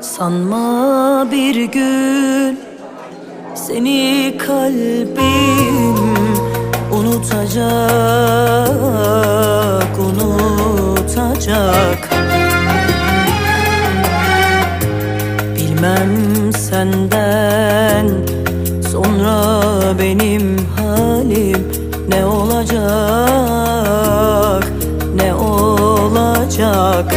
Sanma bir gün seni kalbim unutacak, unutacak. Bilmem senden sonra benim halim ne olacak, ne olacak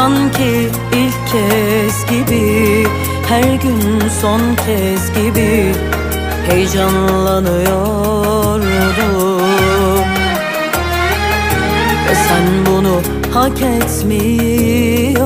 Sanki ilk kez gibi Her gün son kez gibi Heyecanlanıyordum. Ve sen bunu hak etmişsin